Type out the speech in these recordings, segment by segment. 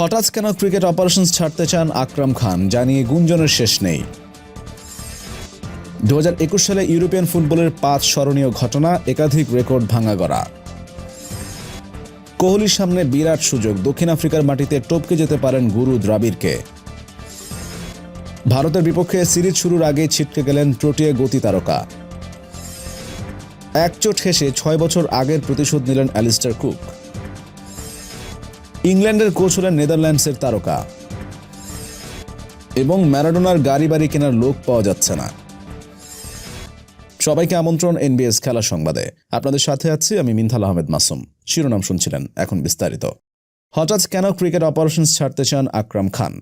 হঠাৎ কেন cricket operations ছাড়তে চান আকরাম খান? জানিয়ে গুঞ্জনের শেষ নেই। দু হাজার একুশ সালে ইউরোপিয়ান ফুটবলের পাঁচ স্মরণীয় ঘটনা, একাধিক রেকর্ড ভাঙা গড়া। কোহলির সামনে বিরাট সুযোগ, দক্ষিণ আফ্রিকার মাটিতে টপকে যেতে পারেন গুরু দ্রাবিড়কে। ভারতের বিপক্ষে সিরিজ শুরুর আগে ছিটকে গেলেন প্রোটিয়া গতি তারকা। একচোট হেসে ছয় বছর আগের প্রতিশোধ নিলেন অ্যালিস্টার কুক। ইংল্যান্ডের কোচ হলেন নেদারল্যান্ডসের তারকা। এবং ম্যারাডোনার গাড়ি বাড়ি কেনার লোক পাওয়া যাচ্ছে না। সবাইকে আমন্ত্রণ এনবিএস খেলা সংবাদে। আপনাদের সাথে আছি আমি মিনথাল আহমেদ মাসুম। শিরোনাম শুনছিলেন এখন বিস্তারিত। হঠাৎ কেন ক্রিকেট অপারেশন ছাড়তে চান আকরাম খান?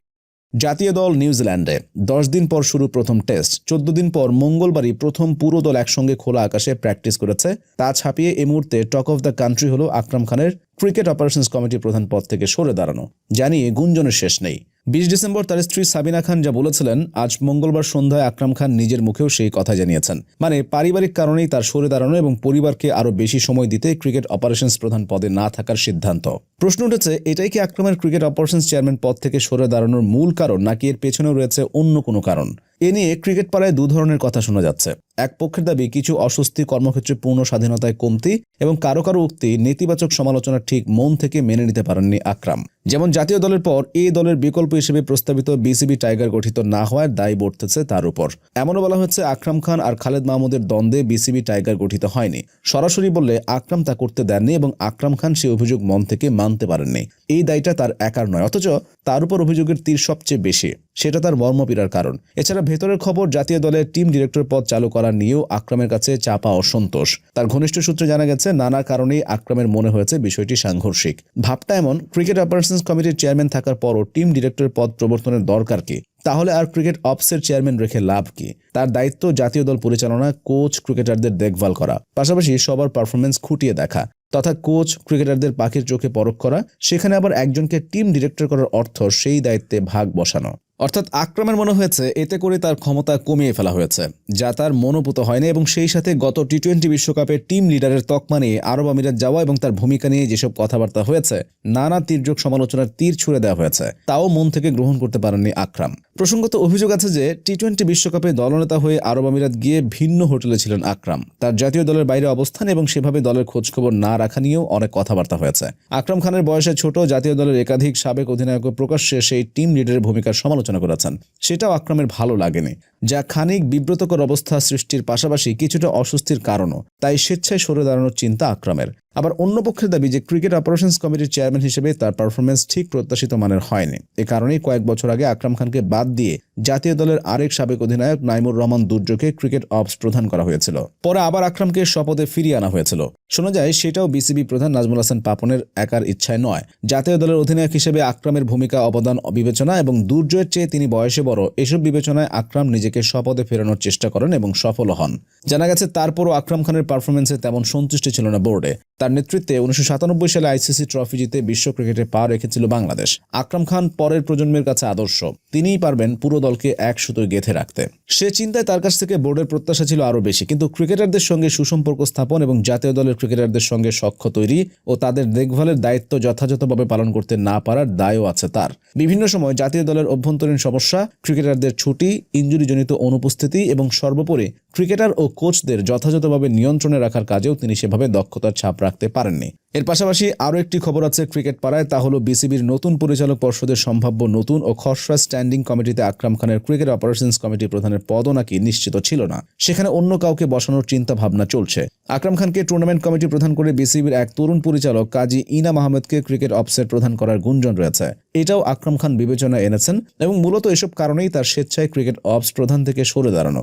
জাতীয় দল নিউজিল্যান্ডে দশ দিন পর শুরু প্রথম টেস্ট, চোদ্দ দিন পর মঙ্গলবারই প্রথম পুরো দল একসঙ্গে খোলা আকাশে প্র্যাকটিস করেছে। তা ছাপিয়ে এই মুহূর্তে টক অফ দ্য কান্ট্রি হল আকরাম খানের ক্রিকেট অপারেশনস কমিটির প্রধান পদ থেকে সরে দাঁড়ানো, জানিয়ে গুঞ্জনের শেষ নেই। বিশ ডিসেম্বর তার স্ত্রী সাবিনা খান যা বলেছিলেন, আজ মঙ্গলবার সন্ধ্যায় আকরাম খান নিজের মুখেও সেই কথা জানিয়েছেন। মানে পারিবারিক কারণেই তার সরে দাঁড়ানো এবং পরিবারকে আরও বেশি সময় দিতে ক্রিকেট অপারেশনস প্রধান পদে না থাকার সিদ্ধান্ত। প্রশ্ন উঠেছে, এটাই কি আক্রমের ক্রিকেট অপারেশনস চেয়ারম্যান পদ থেকে সরে দাঁড়ানোর মূল কারণ, নাকি এর পেছনেও রয়েছে অন্য কোনো কারণ? এ নিয়ে ক্রিকেট পাড়ায় দু ধরনের কথা শোনা যাচ্ছে। এক পক্ষের দাবি, কিছু অস্বস্তি, কর্মক্ষেত্রে পূর্ণ স্বাধীনতায় কমতি এবং কারও কারও উক্তি নেতিবাচক সমালোচনা ঠিক মন থেকে মেনে নিতে পারেননি আকরাম। যেমন জাতীয় দলের পর এ দলের বিকল্প হিসেবে প্রস্তাবিত বিসিবি টাইগার গঠিত না হওয়ার দায় বর্তেছে তার উপর। এমনও বলা হচ্ছে, আকরাম খান আর খালেদ মাহমুদের দ্বন্দ্বে বিসিবি টাইগার গঠিত হয়নি। সরাসরি বললে আকরাম তা করতে দেননি এবং আকরাম খান সে অভিযোগ মন থেকে মানতে পারেননি। এই দায়টা তার একার নয়, অথচ তার উপর অভিযোগের তীর সবচেয়ে বেশি। সেটা তার মর্মপীড়ার কারণ। এছাড়া ভেতরের খবর, জাতীয় দলের টিম ডিরেক্টর পদ চালু করা নিয়েও আকরামের কাছে চাপা অসন্তোষ। তার ঘনিষ্ঠ সূত্রে জানা গেছে, নানা কারণেই আকরামের মনে হয়েছে বিষয়টি সাংঘর্ষিক। ভাবটা এমন, ক্রিকেট অপারেশনস কমিটির চেয়ারম্যান থাকার পরও টিম ডিরেক্টর পদ প্রবর্তনের দরকার কি? তাহলে আর ক্রিকেট অপসের চেয়ারম্যান রেখে লাভ কি? তার দায়িত্ব জাতীয় দল পরিচালনা, কোচ, ক্রিকেটারদের দেখভাল করা। পাশাপাশি সবার পারফরমেন্স খুঁটিয়ে দেখা, তথা কোচ, ক্রিকেটারদের পাখির চোখে পরখ করা, সেখানে আবার একজনকে টিম ডিরেক্টর করার অর্থ সেই দায়িত্বে ভাগ বসানো। অর্থাৎ আক্রমের মনে হয়েছে, এতে করে তার ক্ষমতা কমিয়ে ফেলা হয়েছে, যা তার মনোভূত হয়নি এবং সেই সাথে গত টি টোয়েন্টি বিশ্বকাপে টিম লিডারের তকমা নিয়ে আরব আমিরাত যাওয়া এবং তার ভূমিকা নিয়ে যেসব কথাবার্তা হয়েছে, নানা তীর্যক সমালোচনার তীর ছুড়ে দেওয়া হয়েছে, তাও মন থেকে গ্রহণ করতে পারেননি আকরাম। প্রসঙ্গত অভিযোগ আছে যে টি টোয়েন্টি বিশ্বকাপে দলনেতা হয়ে আরব আমিরাত গিয়ে ভিন্ন হোটেলে ছিলেন আকরাম। তার জাতীয় দলের বাইরে অবস্থান এবং সেভাবে দলের খোঁজখবর না রাখা নিয়েও অনেক কথাবার্তা হয়েছে। আকরাম খানের বয়সে ছোট, জাতীয় দলের একাধিক সাবেক অধিনায়ক প্রকাশ্যে সেই টিম লিডারের ভূমিকার সমালোচনা করেছেন। সেটাও আক্রমের ভালো লাগেনি, যা খানিক বিব্রতকর অবস্থা সৃষ্টির পাশাপাশি কিছুটা অস্বস্তির কারণও, তাই স্বেচ্ছায় সরে দাঁড়ানোর চিন্তা আকরামের। আবার অন্য পক্ষের দাবি যে ক্রিকেট অপারেশনস কমিটির চেয়ারম্যান হিসেবে তার পারফরমেন্স ঠিক প্রত্যাশিত মানের হয়নি। এ কারণেই কয়েক বছর আগে আকরাম খানকে বাদ দিয়ে জাতীয় দলের আরেক সাবেক অধিনায়ক নাইমুর রহমান দুর্যোগকে ক্রিকেট অপস প্রধান করা হয়েছিল। পরে আবার আকরামকে শপথে ফিরিয়ে আনা হয়েছিল। শোনা যায়, সেটাও বিসিবি প্রধান নাজমুল হাসান পাপনের একার ইচ্ছায় নয়। জাতীয় দলের অধিনায়ক হিসেবে আকরামের ভূমিকা অবদান বিবেচনা এবং দুর্জয়ের চেয়ে তিনি বয়সে বড়, এসব বিবেচনায় আকরাম নিজেকে শপথে ফেরানোর চেষ্টা করেন এবং সফল হন। জানা গেছে, তারপরও আকরাম খানের পারফরমেন্সে তেমন সন্তুষ্টি ছিল না বোর্ডে। তার নেতৃত্বে উনিশশো সাতানব্বই সালে আইসিসি ট্রফি জিতে বিশ্ব ক্রিকেটে পা রেখেছিল বাংলাদেশ। আকরাম খান পরের প্রজন্মের কাছে আদর্শ। তিনিই পারবেন পুরো দলকে এক সুতোয় গেঁথে রাখতে। সে চিন্তায় তার কাছ থেকে বোর্ডের প্রত্যাশা ছিল আরও বেশি। কিন্তু ক্রিকেটারদের সঙ্গে সুসম্পর্ক স্থাপন এবং জাতীয় দলের ক্রিকেটারদের সঙ্গে সখ্য তৈরি ও তাদের দেখভালের দায়িত্ব যথাযথভাবে পালন করতে না পারার দায়ও আছে তার। বিভিন্ন সময় জাতীয় দলের অভ্যন্তরীণ সমস্যা, ক্রিকেটারদের ছুটি, ইঞ্জুরিজনিত অনুপস্থিতি এবং সর্বোপরি ক্রিকেটার ও কোচদের যথাযথভাবে নিয়ন্ত্রণে রাখার কাজেও তিনি সেভাবে দক্ষতার ছাপ রাখতে পারেননি। এর পাশাপাশি আরও একটি খবর আছে ক্রিকেট পাড়ায়, তা হলো বিসিবির নতুন পরিচালক পর্ষদের সম্ভাব্য নতুন ও খসড়া স্ট্যান্ডিং কমিটিতে আকরাম খানের ক্রিকেট অপারেশনস কমিটি প্রধানের পদও নাকি নিশ্চিত ছিল না। সেখানে অন্য কাউকে বসানোর চিন্তা ভাবনা চলছে। আকরাম খানকে টুর্নামেন্ট কমিটি প্রধান করে বিসিবির এক তরুণ পরিচালক কাজী ইনাম আহমেদকে ক্রিকেট অফসের প্রধান করার গুঞ্জন রয়েছে। এটাও আকরাম খান বিবেচনায় এনেছেন এবং মূলত এসব কারণেই তার স্বেচ্ছায় ক্রিকেট অফস প্রধান থেকে সরে দাঁড়ানো।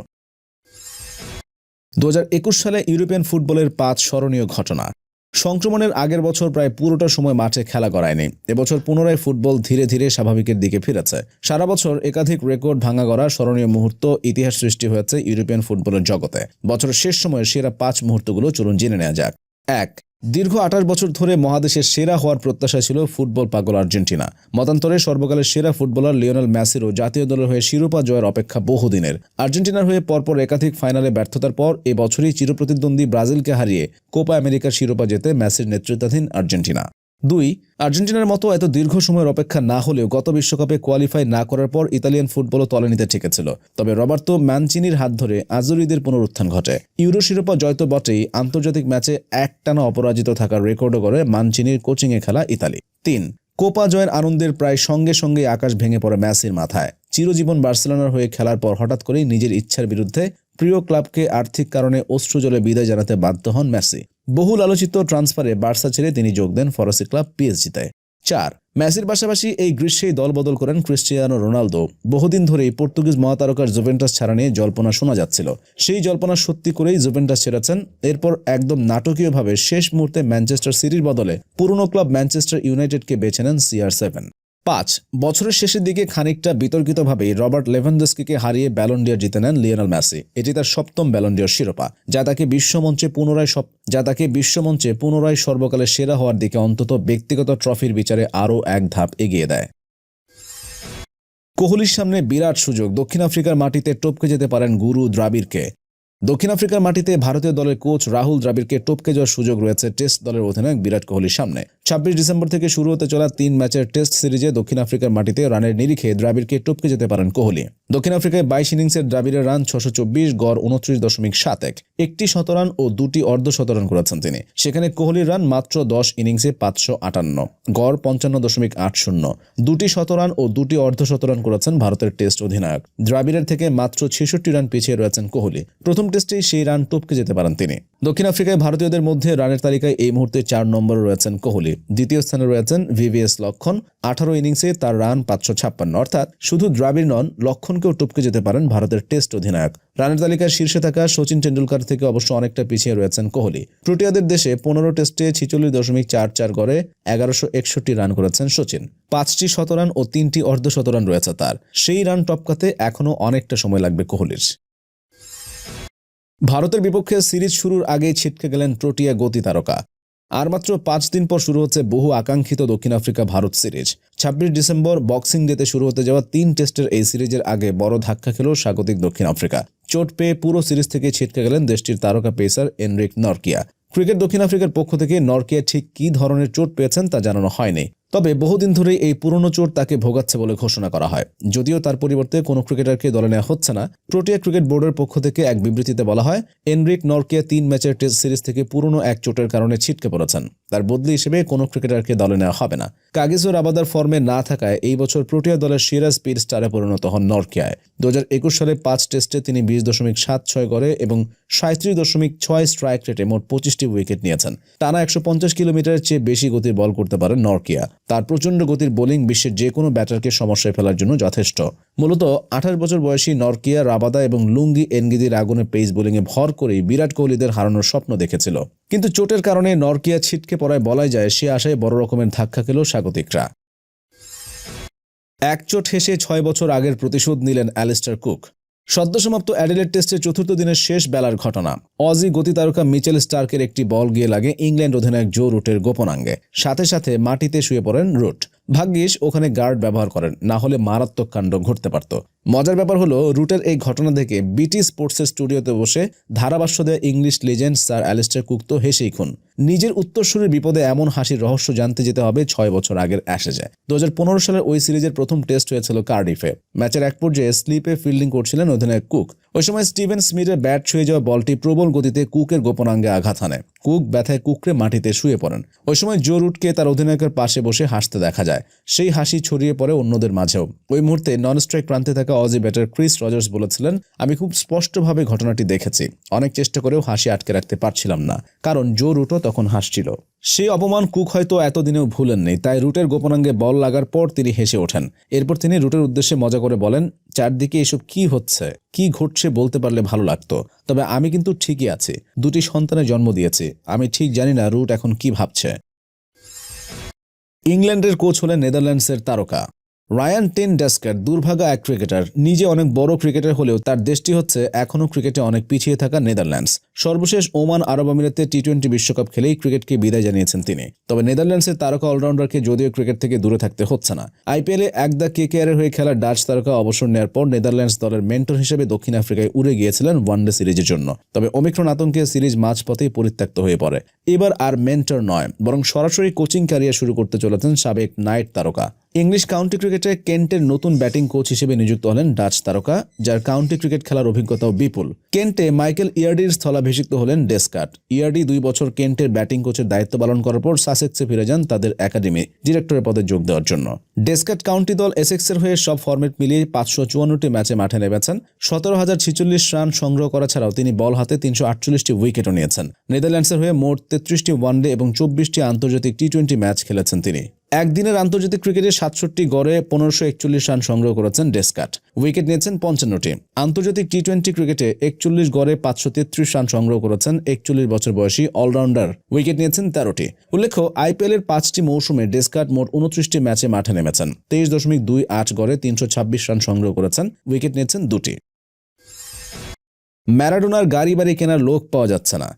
দু হাজার একুশ সালে ইউরোপিয়ান ফুটবলের পাঁচ স্মরণীয় ঘটনা। সংক্রমণের আগের বছর প্রায় পুরোটা সময় মাঠে খেলা করায়নি এবছর পুনরায় ফুটবল ধীরে ধীরে স্বাভাবিকের দিকে ফিরেছে। সারা বছর একাধিক রেকর্ড ভাঙা করা স্মরণীয় মুহূর্ত ইতিহাস সৃষ্টি হয়েছে ইউরোপিয়ান ফুটবলের জগতে। বছরের শেষ সময়ে সেরা পাঁচ মুহূর্তগুলো চলুন জেনে নেওয়া যাক। এক দীর্ঘ আঠাশ বছর ধরে মহাদেশের সেরা হওয়ার প্রত্যাশা ছিল ফুটবল পাগল আর্জেন্টিনা। মতান্তরে সর্বকালের সেরা ফুটবলার লিওনেল ম্যাসিরও জাতীয় দলের হয়ে শিরোপা জয়ের অপেক্ষা বহুদিনের। আর্জেন্টিনার হয়ে পরপর একাধিক ফাইনালে ব্যর্থতার পর এবছরই বছরই চিরপ্রতিদ্বন্দ্বী ব্রাজিলকে হারিয়ে কোপা আমেরিকার শিরোপা জেতে ম্যাসির নেতৃত্বাধীন আর্জেন্টিনা। দুই, আর্জেন্টিনার মতো এত দীর্ঘ সময়ের অপেক্ষা না হলেও গত বিশ্বকাপে কোয়ালিফাই না করার পর ইতালিয়ান ফুটবলও তলে নিতে ঠেকেছিল। তবে রবার্তো ম্যানচিনির হাত ধরে আজুরিদের পুনরুত্থান ঘটে। ইউরো শিরোপা জয় তো বটেই আন্তর্জাতিক ম্যাচে একটানা অপরাজিত থাকার রেকর্ডও করে মানচিনির কোচিংয়ে খেলা ইতালি। তিন, কোপা জয়ের আনন্দের প্রায় সঙ্গে সঙ্গে আকাশ ভেঙে পড়ে ম্যাসির মাথায়। চিরজীবন বার্সেলোনার হয়ে খেলার পর হঠাৎ করেই নিজের ইচ্ছার বিরুদ্ধে প্রিয় ক্লাবকে আর্থিক কারণে অশ্রুজলে বিদায় জানাতে বাধ্য হন মেসি। বহুল আলোচিত ট্রান্সফারে বার্সা ছেড়ে তিনি যোগ দেন ফরাসি ক্লাব পিএসজিতে। চার, মেসির পাশাপাশি এই গ্রীষ্মেই দল বদল করেন ক্রিস্টিয়ানো রোনালদো। বহুদিন ধরেই পর্তুগিজ মহাতারকার জুভেন্টাস ছাড়া নিয়ে জল্পনা শোনা যাচ্ছিল। সেই জল্পনা সত্যি করেই জুভেন্টাস ছেড়েছেন। এরপর একদম নাটকীয়ভাবে শেষ মুহূর্তে ম্যানচেস্টার সিটির বদলে পুরনো ক্লাব ম্যানচেস্টার ইউনাইটেডকে বেছে নেন সিআর সেভেন। পাঁচ, বছরের শেষের দিকে খানিকটা বিতর্কিতভাবেই রবার্ট লেভানডস্কিকে হারিয়ে ব্যালন্ডিয়ার জিতে নেন লিওনাল মেসি। এটি তার সপ্তম ব্যালন্ডিয়ার শিরোপা, যা তাকে বিশ্বমঞ্চে পুনরায় যা তাকে বিশ্বমঞ্চে পুনরায় সর্বকালের সেরা হওয়ার দিকে অন্তত ব্যক্তিগত ট্রফির বিচারে আরও এক ধাপ এগিয়ে দেয়। কোহলির সামনে বিরাট সুযোগ, দক্ষিণ আফ্রিকার মাটিতে টপকে যেতে পারেন গুরু দ্রাবিড়কে। দক্ষিণ আফ্রিকার মাটিতে ভারতীয় দলের কোচ রাহুল দ্রাবিড়কে টপকে যাওয়ার সুযোগ রয়েছে টেস্ট দলের অধিনায়ক বিরাট কোহলির সামনে। ছাব্বিশ ডিসেম্বর থেকে শুরু হতে চলা তিন ম্যাচের টেস্ট সিরিজে দক্ষিণ আফ্রিকার মাটিতে রানের নিরিখে দ্রাবিড়কে টপকে যেতে পারেন কোহলি। দক্ষিণ আফ্রিকায় বাইশ ইনিংসের দ্রাবিড়ের রান ছশো চব্বিশ, গড় উনত্রিশ দশমিক সাত এক। একটি শতরান ও দুটি অর্ধ শতরান করেছেন তিনি। সেখানে কোহলির রান মাত্র দশ ইনিংসে পাঁচশো আটান্ন, গড় পঞ্চান্ন দশমিক আট শূন্য। দুটি শতরান ও দুটি অর্ধ শতরান করেছেন ভারতের টেস্ট অধিনায়ক। দ্রাবিড়ের থেকে মাত্র ছেষট্টি রান পিছিয়ে রয়েছেন কোহলি। প্রথম টেস্টেই সেই রান টপকে যেতে পারেন তিনি। দক্ষিণ আফ্রিকায় ভারতীয়দের মধ্যে রানের তালিকায় এই মুহূর্তে চার নম্বরে রয়েছেন কোহলি। দ্বিতীয় স্থানে রয়েছেন ভিভিএস লক্ষণ। আঠারো ইনিংসে তার রান পাঁচশো ছাপ্পান্ন। অর্থাৎ শুধু দ্রাবিড় নন, লক্ষণকেও টপকে যেতে পারেন ভারতের টেস্ট অধিনায়ক। রানের তালিকার শীর্ষে থাকা সচিন টেন্ডুলকার থেকে অবশ্য অনেকটা পিছিয়ে রয়েছেন কোহলি। প্রোটিয়াদের দেশে পনেরো টেস্টে ছিচল্লিশ দশমিক চার চার গড়ে এগারোশো একষট্টি রান করেছেন সচিন। পাঁচটি শতরান ও তিনটি অর্ধ শতরান রয়েছে তার। সেই রান টপকাতে এখনও অনেকটা সময় লাগবে কোহলির। ভারতের বিপক্ষে সিরিজ শুরুর আগেই ছিটকে গেলেন প্রোটিয়া গতি তারকা। আর মাত্র পাঁচ দিন পর শুরু হচ্ছে বহু আকাঙ্ক্ষিত দক্ষিণ আফ্রিকা ভারত সিরিজ। ছাব্বিশ ডিসেম্বর বক্সিং ডেতে শুরু হতে যাওয়া তিন টেস্টের এই সিরিজের আগে বড় ধাক্কা খেল স্বাগতিক দক্ষিণ আফ্রিকা। চোট পেয়ে পুরো সিরিজ থেকে ছিটকে গেলেন দেশটির তারকা পেসার এনরিক নরকিয়া। ক্রিকেট দক্ষিণ আফ্রিকার পক্ষ থেকে নরকিয়া ঠিক কী ধরনের চোট পেয়েছেন তা জানানো হয়নি। তবে বহুদিন ধরে এই পুরনো চোট তাকে ভোগাচ্ছে বলে ঘোষণা করা হয়। যদিও তার পরিবর্তে কোনো ক্রিকেটারকে দলে নেওয়া হচ্ছে না, প্রোটিয়া ক্রিকেট বোর্ডের পক্ষ থেকে এক বিবৃতিতে বলা হয়, এনরিক নরকিয়া তিন ম্যাচের টেস্ট সিরিজ থেকে পুরনো এক চোটের কারণে ছিটকে পড়েছেন। তার বদলি হিসেবে কোনো ক্রিকেটারকে দলে নেওয়া হবে না। কাগিজো রাবাদার ফর্মে না থাকায় এই বছর প্রোটিয়া দলের সেরা স্পিড স্টারে পরিণত হন নরকিয়ায়। দু সালে পাঁচ টেস্টে তিনি বিশ দশমিক সাত ছয় গড়ে এবং সাঁত্রিশ দশমিক ছয় স্ট্রাইক রেটে মোট পঁচিশটি উইকেট নিয়েছেন। টানা একশো পঞ্চাশ কিলোমিটারের চেয়ে বেশি গতির বল করতে পারেন নরকিয়া। তার প্রচণ্ড গতির বোলিং বিশ্বের যে কোনো ব্যাটারকে সমস্যায় ফেলার জন্য যথেষ্ট। মূলত আঠাশ বছর বয়সী নরকিয়া, রাবাদা এবং লুঙ্গি এনগিদির আগুনে পেস বোলিংয়ে ভর করেই বিরাট কোহলিদের হারানোর স্বপ্ন দেখেছিল। কিন্তু চোটের কারণে নরকিয়া ছিটকে পড়ায় বলাই যায় সে আশায় বড় রকমের ধাক্কা খেল স্বাগতিকরা। এক চোট হেসে ছয় বছর আগের প্রতিশোধ নিলেন অ্যালিস্টার কুক। সদ্যসমাপ্ত অ্যাডিলেড টেস্টের চতুর্থ দিনের শেষ বেলার ঘটনা। অজি গতিতারকা মিচেল স্টার্কের একটি বল গিয়ে লাগে ইংল্যান্ড অধিনায়ক জো রুটের গোপনাঙ্গে। সাথে সাথে মাটিতে শুয়ে পড়েন রুট। ভাগ্যিস ওখানে গার্ড ব্যবহার করেন, না হলে মারাত্মক কাণ্ড ঘটতে পারত। মজার ব্যাপার হলো, রুটের এই ঘটনা দেখে বিটি স্পোর্টসের স্টুডিওতে বসে ধারাভাষ্য দেয় English legend sir Alastair Cook তো হেসেই খুন। নিজের উত্তরসূরির বিপদে এমন হাসির রহস্য জানতে যেতে হবে ছয় বছর আগের অ্যাশেজে দু হাজার সালের ওই সিরিজের প্রথম টেস্ট হয়েছিল কার্ডিফে। ম্যাচের এক পর্যায়ে স্লিপে ফিল্ডিং করছিলেন অধিনায়ক কুক। ওই সময় স্টিভেন স্মিথের ব্যাট ছুঁয়ে যাওয়া বলটি প্রবল গতিতে কুকের গোপনাঙ্গে আঘাত হানে। কুক ব্যথায় কুকরে মাটিতে শুয়ে পড়েন। ওই সময় জো রুটকে তার অধিনায়কের পাশে বসে হাসতে দেখা যায়। সেই হাসি ছড়িয়ে পড়ে অন্যদের মাঝেও। ওই মুহূর্তে নন স্ট্রাইক প্রান্তে থাকা অজি ব্যাটার ক্রিস রজার্স বলেছিলেন, আমি খুব স্পষ্টভাবে ঘটনাটি দেখেছি। অনেক চেষ্টা করেও হাসি আটকে রাখতে পারছিলাম না। কারণ জো রুটও তখন হাসছিল। সেই অপমান কুক হয়তো এতদিনেও ভুলেননি, তাই রুটের গোপনাঙ্গে বল লাগার পর তিনি হেসে ওঠেন। এরপর তিনি রুটের উদ্দেশ্যে মজা করে বলেন, চারদিকে এসব কি হচ্ছে? কি ঘটছে বলতে পারলে ভালো লাগতো। তবে আমি কিন্তু ঠিকই আছি। দুটি সন্তানের জন্ম দিয়েছি। আমি ঠিক জানি না রুট এখন কি ভাবছে। ইংল্যান্ডের কোচ হলেন নেদারল্যান্ডসের তারকা। রায়ান টেন ডেস্কার দুর্ভাগা এক ক্রিকেটার, নিজে অনেক বড় ক্রিকেটার হলেও তার দেশটি হচ্ছে এখনও ক্রিকেটে অনেক পিছিয়ে থাকা নেদারল্যান্ডস। সর্বশেষ ওমান আরব আমিরাতে টি টোয়েন্টি বিশ্বকাপ খেলেই ক্রিকেটকে বিদায় জানিয়েছেন তিনি। তবে নেদারল্যান্ডসের তারকা অলরাউন্ডারকে যদিও ক্রিকেট থেকে দূরে থাকতে হচ্ছে না। আইপিএলে একদা কে কে হয়ে খেলা ডাচ তারকা অবসর নেওয়ার পর নেদারল্যান্ডস দলের মেন্টর হিসেবে দক্ষিণ আফ্রিকায় উড়ে গিয়েছিলেন ওয়ানডে সিরিজের জন্য। তবে অমিক্রণ আতঙ্কে সিরিজ মাঝপথেই পরিত্যক্ত হয়ে পড়ে। এবার আর মেন্টর নয়, বরং সরাসরি কোচিং ক্যারিয়ার শুরু করতে চলেছেন সাবেক নাইট তারকা। ইংলিশ কাউন্টি ক্রিকেটে কেন্টের নতুন ব্যাটিং কোচ হিসেবে নিযুক্ত হলেন ডাচ তারকা, যার কাউন্টি ক্রিকেট খেলার অভিজ্ঞতাও বিপুল। কেন্টে মাইকেল ইয়ার্ডির স্থলাভিষিক্ত হলেন ডেসকাট ইয়ার্ডি দুই বছর কেন্টের ব্যাটিং কোচের দায়িত্ব পালন করার পর সাসেক্সে ফিরে যান তাদের একাডেমি ডিরেক্টরের পদে যোগ দেওয়ার জন্য। ডেসকাট কাউন্টি দল এসেক্সের হয়ে সব ফরম্যাট মিলিয়ে পাঁচশো চুয়ান্নটি ম্যাচে মাঠে নেমেছেন। সতেরো হাজার ছিচল্লিশ রান সংগ্রহ করা ছাড়াও তিনি বল হাতে তিনশো আটচল্লিশটি উইকেটও নিয়েছেন। নেদারল্যান্ডসের হয়ে মোট তেত্রিশটি ওয়ানডে এবং চব্বিশটি আন্তর্জাতিক টি টোয়েন্টি ম্যাচ খেলেছেন তিনি। একদিনের আন্তর্জাতিক ক্রিকেটে সাতষট্টি গড়ে পনেরোশো একচল্লিশ রান সংগ্রহ করেছেন ডেসকাট। উইকেট নিয়েছেন পঞ্চান্নটি। আন্তর্জাতিক টি টোয়েন্টি ক্রিকেটে একচল্লিশ গড়ে পাঁচশো তেত্রিশ রান সংগ্রহ করেছেন একচল্লিশ বছর বয়সী অলরাউন্ডার। উইকেট নিয়েছেন তেরোটি। উল্লেখ্য আইপিএলের পাঁচটি মৌসুমে ডেসকাট মোট উনত্রিশটি ম্যাচে মাঠে নেমেছেন। তেইশ দশমিক দুই আট গড়ে তিনশো ছাব্বিশ রান সংগ্রহ করেছেন। উইকেট নিয়েছেন দুটি। ম্যারাডোনার গাড়ি বাড়ি কেনার লোক পাওয়া যাচ্ছে না।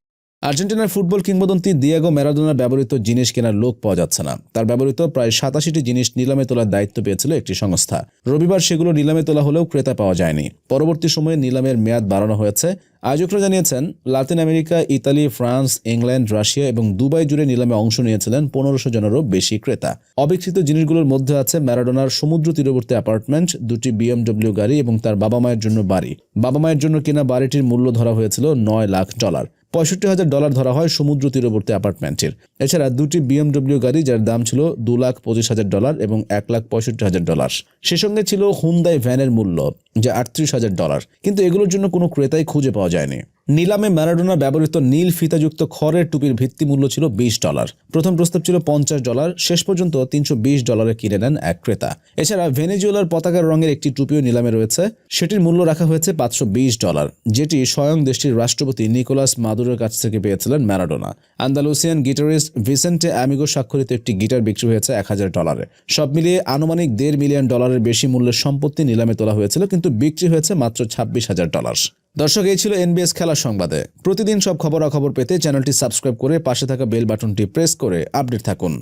আর্জেন্টিনার ফুটবল কিংবদন্তি দিয়াগো ম্যারাডোনার ব্যবহৃত জিনিস কেনার লোক পাওয়া যাচ্ছে না। তার ব্যবহৃত প্রায় সাতাশিটি জিনিস নিলামে তোলার দায়িত্ব পেয়েছিল একটি সংস্থা। রবিবার সেগুলো নিলামে তোলা হলেও ক্রেতা পাওয়া যায়নি। পরবর্তী সময়ে নিলামের মেয়াদ বাড়ানো হয়েছে। আয়োজকরা জানিয়েছেন, Latin America, Italy, France, England, Russia এবং দুবাই জুড়ে নিলামে অংশ নিয়েছিলেন পনেরোশো জনেরও বেশি ক্রেতা। অবিকৃত জিনিসগুলোর মধ্যে আছে ম্যারাডোনার সমুদ্র তীরবর্তী অ্যাপার্টমেন্ট, দুটি বিএমডব্লিউ গাড়ি এবং তার বাবা মায়ের জন্য বাড়ি। বাবা মায়ের জন্য কেনা বাড়িটির মূল্য ধরা হয়েছিল নয় লাখ ডলার। পঁয়ষট্টি হাজার ডলার ধরা হয় সমুদ্র তীরবর্তী অ্যাপার্টমেন্টের। এছাড়া দুটি বিএমডব্লিউ গাড়ি যার দাম ছিল দু লাখ পঁচিশ হাজার ডলার এবং এক লাখ পঁয়ষট্টি হাজার ডলার। সে সঙ্গে ছিল হুন্দাই ভ্যানের মূল্য, যা আটত্রিশ হাজার ডলার। কিন্তু এগুলোর জন্য কোনো ক্রেতাই খুঁজে পাওয়া যায়নি। নিলামে ম্যারাডোনা ব্যবহৃত নীল ফিতাযুক্ত খড়ের টুপির ভিত্তি মূল্য ছিল বিশ ডলার। প্রথম প্রস্তাব ছিল পঞ্চাশ ডলার, শেষ পর্যন্ত তিনশো বিশ ডলারে কিনে নেন এক ক্রেতা। এছাড়া ভেনেজুয়েলার পতাকার রঙের একটি টুপিও নিলামে রয়েছে। সেটির মূল্য রাখা হয়েছে পাঁচশো বিশ ডলার, যেটি স্বয়ং দেশটির রাষ্ট্রপতি নিকোলাস মাদুরের কাছ থেকে পেয়েছিলেন Maradona. Andalusian guitarist Vicente Amigo স্বাক্ষরিত একটি গিটার বিক্রি হয়েছে এক হাজার ডলারে। সব মিলিয়ে আনুমানিক দেড় মিলিয়ন ডলারের বেশি মূল্যের সম্পত্তি নিলামে তোলা হয়েছিল, কিন্তু বিক্রি হয়েছে মাত্র ছাব্বিশ হাজার ডলার। দর্শক, এই ছিল এনবিএস খেলার সংবাদে। প্রতিদিন সব খবরাখবর পেতে চ্যানেলটি সাবস্ক্রাইব করে পাশে থাকা বেল বাটনটি প্রেস করে আপডেট থাকুন।